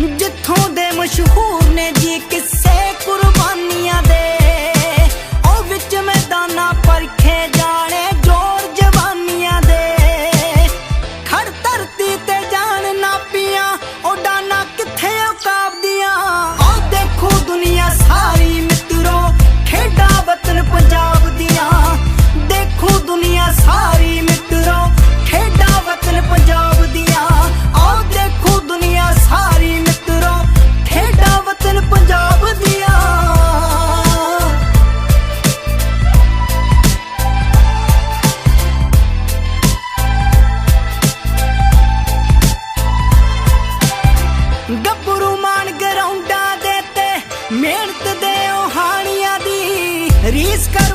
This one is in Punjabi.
ਜਿੱਥੋਂ ਦੇ ਮਸ਼ਹੂਰ ਨੇ ਜੀ ਮਿਹਨਤ ਦੇ ਉਹ ਹਾਣੀਆਂ ਦੀ ਰੀਸ ਕਰ